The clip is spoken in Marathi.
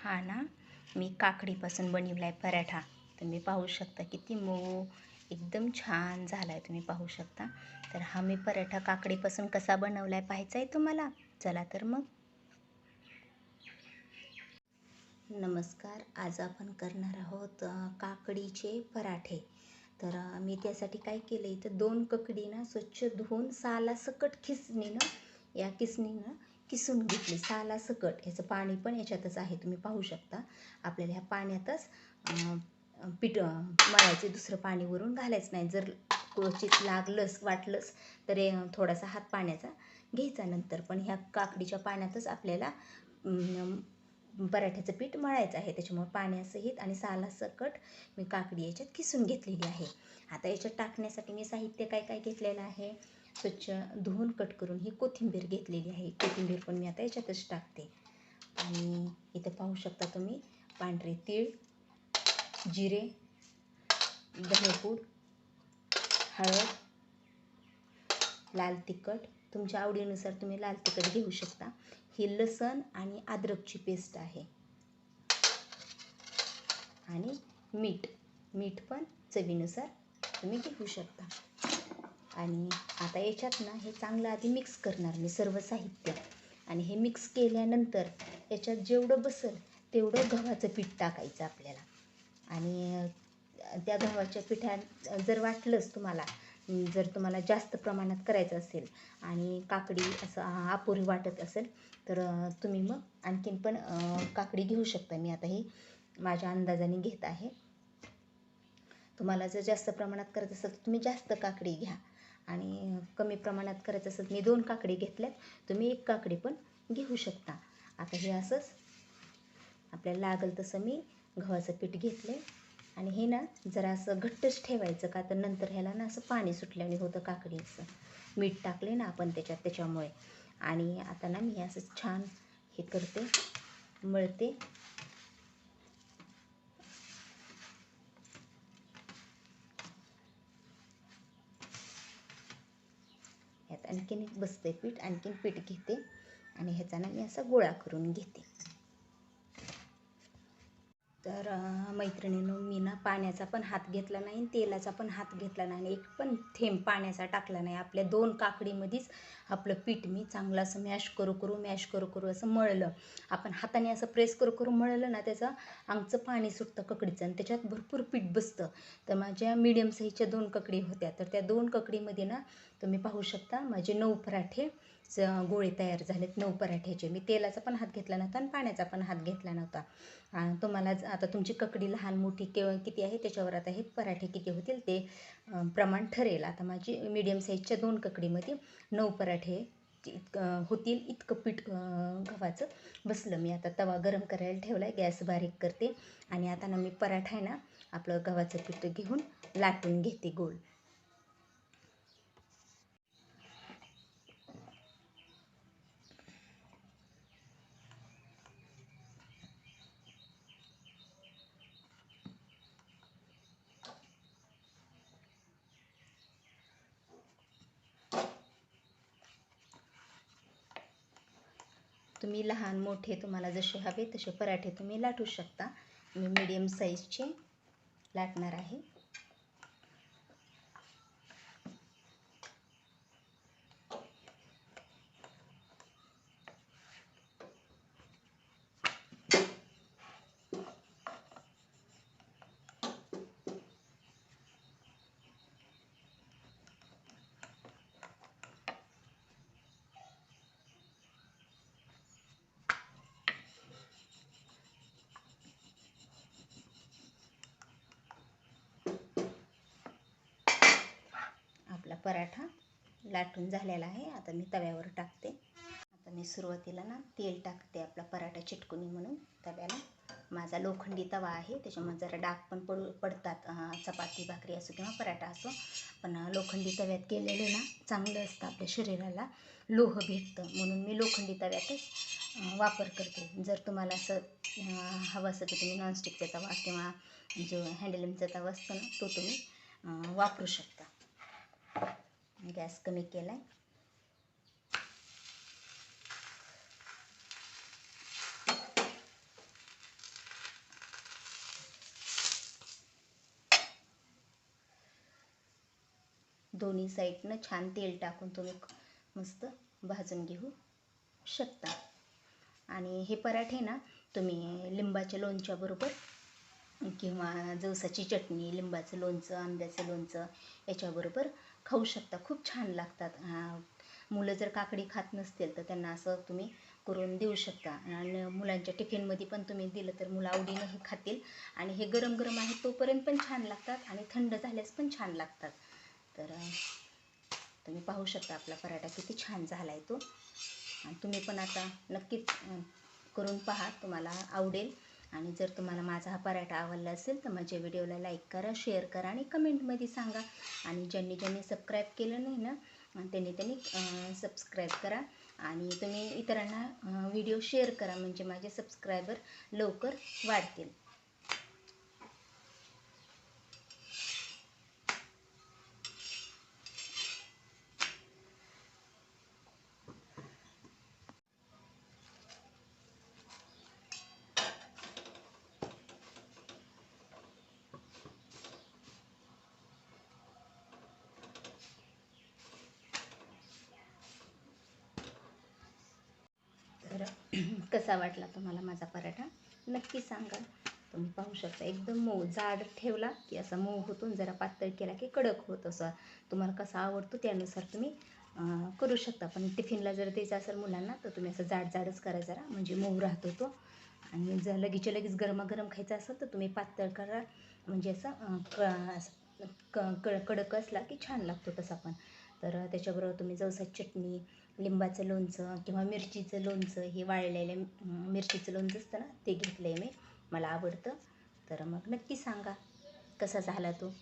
हा ना मी काकडीपासून बनवला आहे पराठा. तुम्ही पाहू शकता किती मऊ एकदम छान झाला आहे तुम्ही पाहू शकता. तर हा मी पराठा काकडीपासून कसा बनवला आहे पाहायचा आहे तुम्हाला? चला तर मग. नमस्कार आज आपण करणार आहोत काकडीचे पराठे. तर मी त्यासाठी काय केलं इथं दोन ककडी ना स्वच्छ धुवून साला सकट खिसणीनं या किसणीनं किसून घेतली. साला सकट ह्याचं पाणी पण याच्यातच आहे. तुम्ही पाहू शकता. आपल्याला ह्या पाण्यातच अ, पीठ मळायचे दुसरं पाणी वरून घालायचं नाही. जर क्वचित लागलंच वाटलंच तर थोडासा हात पाण्याचा घ्यायचा नंतर. पण ह्या काकडीच्या पाण्यातच आपल्याला पराठ्याचं पीठ मळायचं आहे. त्याच्यामुळे पाण्यासहित आणि सालासकट मी काकडी याच्यात किसून घेतलेली आहे. आता याच्यात टाकण्यासाठी मी साहित्य काय काय घेतलेलं आहे? स्वच्छ धुवून कट करून ही कोथिंबीर घेतलेली आहे. कोथिंबीर पण मी आता याच्यातच टाकते. आणि इथं पाहू शकता तुम्ही पांढरे तीळ जिरे धनेपूड हळद लाल तिखट. तुमच्या आवडीनुसार तुम्ही लाल तिखट घेऊ शकता. ही लसण आणि अद्रकची पेस्ट आहे. आणि मीठ. मीठ पण चवीनुसार तुम्ही घेऊ शकता. आणि आता याच्यात ना हे चांगलं आधी मिक्स करणार मी सर्व साहित्य. आणि हे मिक्स केल्यानंतर याच्यात जेवढं बसेल तेवढं गव्हाचं पीठ टाकायचं आपल्याला. आणि त्या गव्हाच्या पिठात जर वाटलंच तुम्हाला जर तुम्हाला जास्त प्रमाणात करायचं असेल आणि काकडी असं अपुरी वाटत असेल तर तुम्ही मग आणखीन पण काकडी घेऊ शकता. मी आता ही माझ्या अंदाजाने घेत आहे. तुम्हाला जर जास्त प्रमाणात करायचं असेल तर तुम्ही जास्त काकडी घ्या. आणि कमी प्रमाणात करायचं असेल मी दोन काकडी घेतल्यात. तुम्ही एक काकडी पण घेऊ शकता. आता हे असंच आपल्याला लागेल तसं मी गव्हाचं पीठ घेतलं आणि हे ना जरा असं घट्टच ठेवायचं का तर नंतर ह्याला ना असं पाणी सुटल्याने होतं काकडीचं. मीठ टाकले ना आपण त्याच्यात त्याच्यामुळे. आणि आता ना मी असं छान हे करते मळते. आणखीन एक बसते पीठ आणखीन पीठ घेते. आणि ह्याचा ना मी असा गोळा करून घेते. तर मैत्रिणीनं मी ना पाण्याचा पण हात घेतला नाही आणि तेलाचा पण हात घेतला नाही आणि एक पण थेंब पाण्याचा टाकला नाही. आपल्या दोन काकडीमध्येच आपलं पीठ मी चांगलं असं मॅश करू करू मॅश करू करू असं मळलं. आपण हाताने असं प्रेस करू करू मळलं ना त्याचं आमचं पाणी सुटतं ककडीचं आणि त्याच्यात भरपूर पीठ बसतं. तर माझ्या मीडियम साईजच्या दोन ककडी होत्या. तर त्या दोन ककडीमध्ये ना तुम्ही पाहू शकता माझे नऊ पराठे गोळे तयार झालेत नऊ पराठ्याचे. मी तेलाचा पण हात घेतला नव्हता आणि पाण्याचा पण हात घेतला नव्हता. तुम्हाला आता तुमची ककडी लहान मोठी केव्हा किती आहे? त्याच्यावर आता हे पराठे किती होतील ते प्रमाण ठरेल. आता माझी मीडियम साईजच्या दोन ककडीमध्ये नऊ पराठे इतकं होतील इतकं पीठ गव्हाचं. बसलं मी आता तवा गरम करायला ठेवला आहे गॅस बारीक करते. आणि आता ना मी पराठा आहे ना आपलं गव्हाचं पीठ घेऊन लाटून घेते गोल. तुम्ही लहान मोठे तुम्हाला जसे हवे तसे पराठे तुम्ही लाटू शकता. मी मीडियम साईजचे लाटणार आहे आपला पराठा लाटून झालेला आहे. आता मी तव्यावर टाकते. आता मी सुरुवातीला ना तेल टाकते आपला पराठा चिटकुनी म्हणून. तव्याला माझा लोखंडी तवा आहे. त्याच्यामुळे जरा डाग पण पडू पडतात. चपाती भाकरी असो किंवा पराठा असो. पण लोखंडी तव्यात केलेलं ना चांगलं असतं आपल्या शरीराला. लोह भेटतं. म्हणून मी लोखंडी तव्यातच वापर करते. जर तुम्हाला असं हवं असं तर तुम्ही नॉनस्टिकचा तवा किंवा जो हँडलूमचा तवा असतो ना तो तुम्ही वापरू शकता. गॅस कमी केला आहे दोन्ही साईडनं छान तेल टाकून तुम्ही मस्त भाजून घेऊ शकता. आणि हे पराठे ना तुम्ही लिंबाच्या लोणच्याबरोबर किंवा जवसाची चटणी लिंबाचं लोणचं आंब्याचं लोणचं याच्याबरोबर खाऊ शकता. खूप छान लागतात. मुलं जर काकडी खात नसतील तर त्यांना असं तुम्ही करून देऊ शकता. आणि मुलांच्या टिफिनमध्ये पण तुम्ही दिलं तर मुलं आवडीनं हे खातील. आणि हे गरम गरम आहे तोपर्यंत पण छान लागतात आणि थंड झाल्यास पण छान लागतात. तर तुम्ही पाहू शकता आपला पराठा किती छान झाला आहे तो. आणि तुम्ही पण आता नक्कीच करून पहा. तुम्हाला आवडेल. आणि जर तुम्हाला माझा हा पराठा आवडला असेल तर माझ्या व्हिडिओला लाईक करा शेअर करा आणि कमेंटमध्ये सांगा. आणि ज्यांनी ज्यांनी सबस्क्राईब केलं नाही ना त्यांनी त्यांनी सबस्क्राईब करा. आणि तुम्ही इतरांना व्हिडिओ शेअर करा म्हणजे माझे सबस्क्रायबर लवकर वाढतील तर कसा वाटला तुम्हाला माझा पराठा? नक्की सांगा. तुम्ही पाहू शकता एकदम मऊ जाड ठेवला की असा मऊ होतून जरा पातळ केला की कडक होत असा. तुम्हाला कसा आवडतो त्यानुसार तुम्ही करू शकता. पण टिफिनला जर द्यायचं असेल मुलांना तर तुम्ही असं जाड जाडच करा जरा म्हणजे मऊ राहतो तो. आणि जर लगेचच्या लगेच गरमागरम खायचं असेल तर तुम्ही पातळ करा. म्हणजे असं क असं क क कडक असला की छान लागतो तसा पण. तर त्याच्याबरोबर तुम्ही जवसाची चटणी लिंबाचं लोणचं किंवा मिरचीचं लोणचं हे वाळलेलं मिरचीचं लोणचं असतं ना ते घेतलं आहे मी. मला आवडतं. तर मग नक्की सांगा कसा झाला तो?